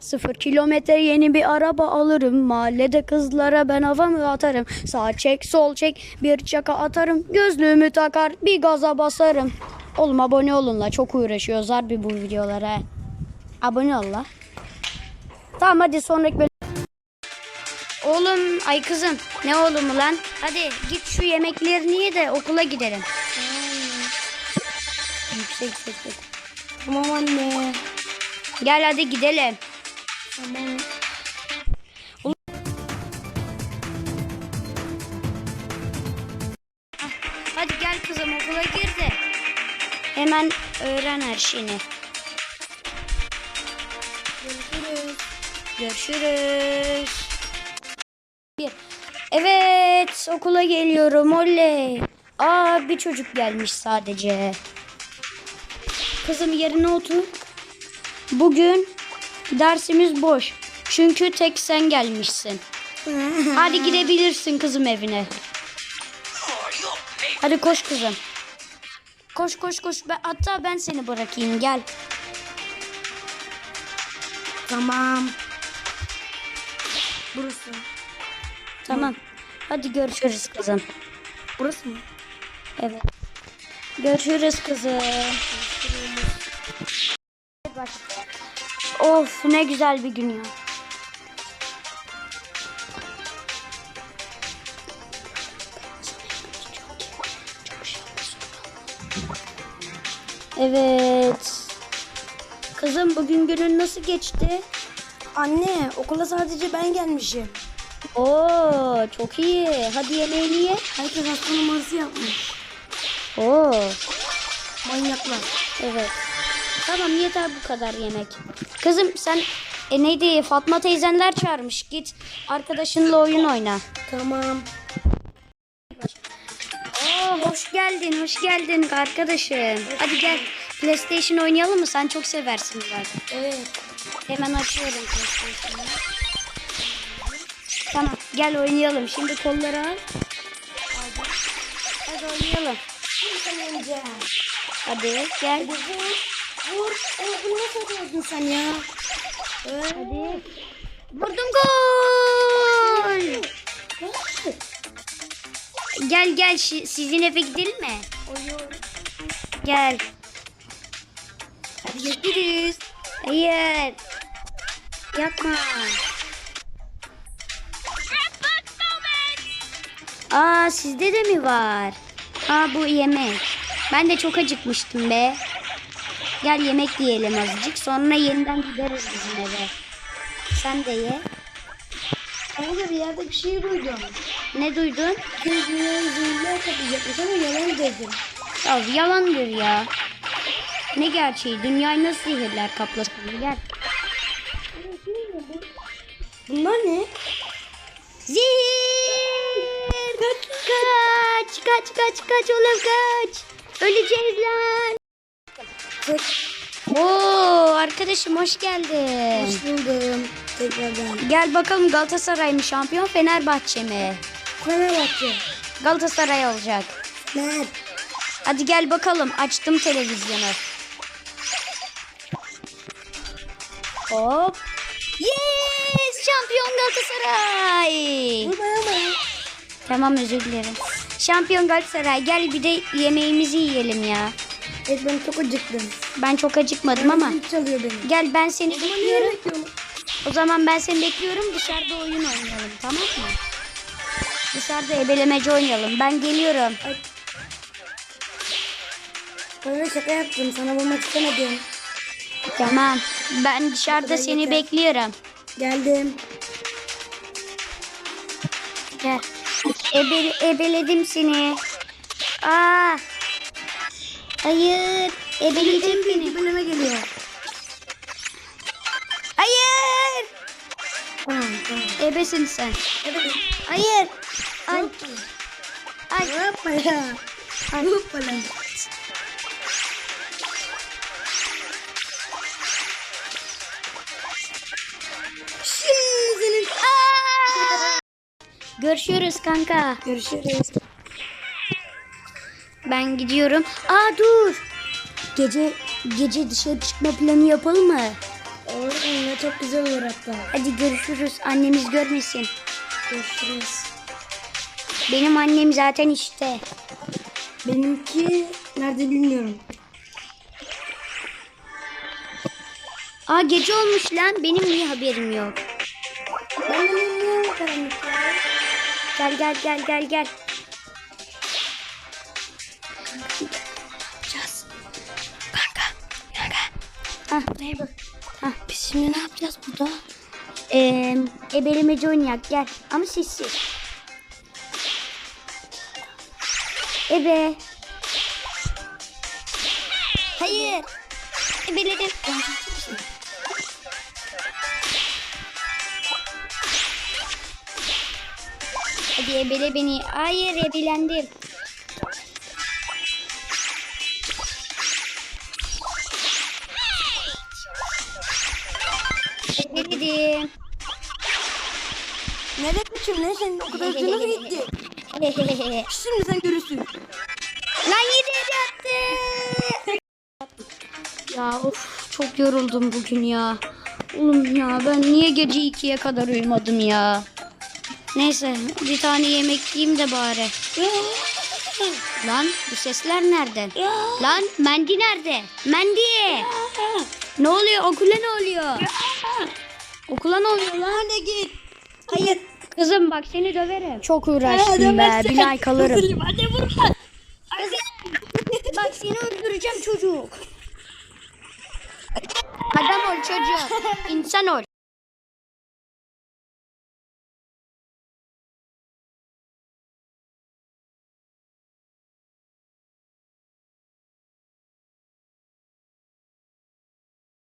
Sıfır kilometre yeni bir araba alırım. Mahallede kızlara ben havamı atarım. Sağ çek sol çek bir çaka atarım. Gözlüğümü takar bir gaza basarım. Oğlum abone olun la çok uğraşıyoruz harbi bu videolara. Abone ol la. Tamam hadi sonraki bölüm. Oğlum ay kızım ne oğlum lan? Hadi git şu yemeklerini ye de okula gidelim. Yüksek sesle. Tamam anne. Gel hadi gidelim. Hadi gel kızım okula gir de. Hemen öğren her şeyini. Görüşürüz. Görüşürüz. Bir. Evet okula geliyorum oley. Aa bir çocuk gelmiş sadece. Kızım yerine otur. Bugün dersimiz boş. Çünkü tek sen gelmişsin. Hadi gidebilirsin kızım evine. Hadi koş kızım. Koş koş koş. Ben, hatta ben seni bırakayım gel. Tamam. Burası. Tamam. Hadi görüşürüz kızım. Burası mı? Evet. Görüşürüz kızım. Bak. Of ne güzel bir gün ya. Evet. Kızım bugün günün nasıl geçti? Anne okula sadece ben gelmişim. Oo çok iyi. Hadi yemeğini ye. Herkes hasta numarası yapmış. Oo Manyaklar. evet. Tamam yeter bu kadar yemek. Kızım sen e, neydi Fatma teyzenler çağırmış. Git arkadaşınla oyun oyna. Tamam. Oo hoş geldin, hoş geldin arkadaşım. Hadi gel PlayStation oynayalım mı? Sen çok seversin zaten. Evet. Hemen açıyorum PlayStation'ı. Tamam gel oynayalım. Şimdi kolları al. Hadi oynayalım. Hadi gel. Vur. Vur. Ee, bunu nasıl yapıyordun sen ya? Hadi. Vurdum gol. Gel gel sizin eve gidelim mi? Oyun. Gel. Hadi görüşürüz. Hayır. Yapma. Aa sizde de mi var? Aa bu yemek. Ben de çok acıkmıştım be. Gel yemek yiyelim azıcık. Sonra yeniden gideriz bizim eve. Sen de ye. Kanka bir yerde bir şey duydum. Ne duydun? Kız dünyayı zehirler kapayacakmış ama yalan dedim. Ya yalandır ya. Ne gerçeği? Dünyayı nasıl zehirler kaplasın? Gel. Bunlar ne? Zehir! Kaç! Kaç kaç kaç oğlum kaç! Öleceğiz lan! Oo arkadaşım hoş geldin. Hoş buldum. Tekrardan. Gel bakalım Galatasaray mı şampiyon Fenerbahçe mi? Fenerbahçe. Galatasaray olacak. Nerede? Hadi gel bakalım açtım televizyonu. Hop. Yes! Şampiyon Galatasaray. Tamam özür dilerim. Şampiyon Galatasaray gel bir de yemeğimizi yiyelim ya. Evet ben çok acıktım. Ben çok acıkmadım ama. Çalıyor beni. Gel ben seni bekliyorum. O zaman ben seni bekliyorum dışarıda oyun oynayalım tamam mı? Dışarıda ebelemece oynayalım. Ben geliyorum. Bana şaka yaptım. Sana bulmak istemedim. Tamam. Ben dışarıda kadar seni yeter. bekliyorum. Geldim. Gel. Ebe, ebeledim seni. Aa. Hayır. Ebeleyecek beni. Bölüme geliyor. Hayır. Ebesin sen. Evet. Hayır. Ay. Ay. Şimdi senin... Aa! Görüşürüz kanka. Görüşürüz. Ben gidiyorum. Aa dur. Gece gece dışarı çıkma planı yapalım mı? Olur seninle çok güzel olur hatta. Hadi görüşürüz. Annemiz görmesin. Görüşürüz. Benim annem zaten işte. Benimki nerede bilmiyorum. Aa gece olmuş lan. Benim niye haberim yok? Ben de bilmiyorum karanlıkta. Gel gel gel gel gel. Hah, hah. Biz şimdi ne yapacağız burada? Ee, ebelemeci oynayak gel. Ama sessiz. Ebe. Hayır. Ebeledim. Hadi ebele beni. Hayır ebelendim. Ebeledim. Ne biçim ne senin o kadar canı gitti. Şimdi sen görürsün. Lan yine yattı. ya of çok yoruldum bugün ya. Oğlum ya ben niye gece 2'ye kadar uyumadım ya. Neyse bir tane yemek yiyeyim de bari. Lan bu sesler nereden? Lan Mendi nerede? Mendi! Ne oluyor? Okula ne oluyor? Okula ne oluyor lan? Hadi git. Hayır. Kızım bak seni döverim. Çok uğraştım be. Bir ay kalırım. Hadi vur. Bak seni öldüreceğim çocuk. Adam ol çocuk. İnsan ol.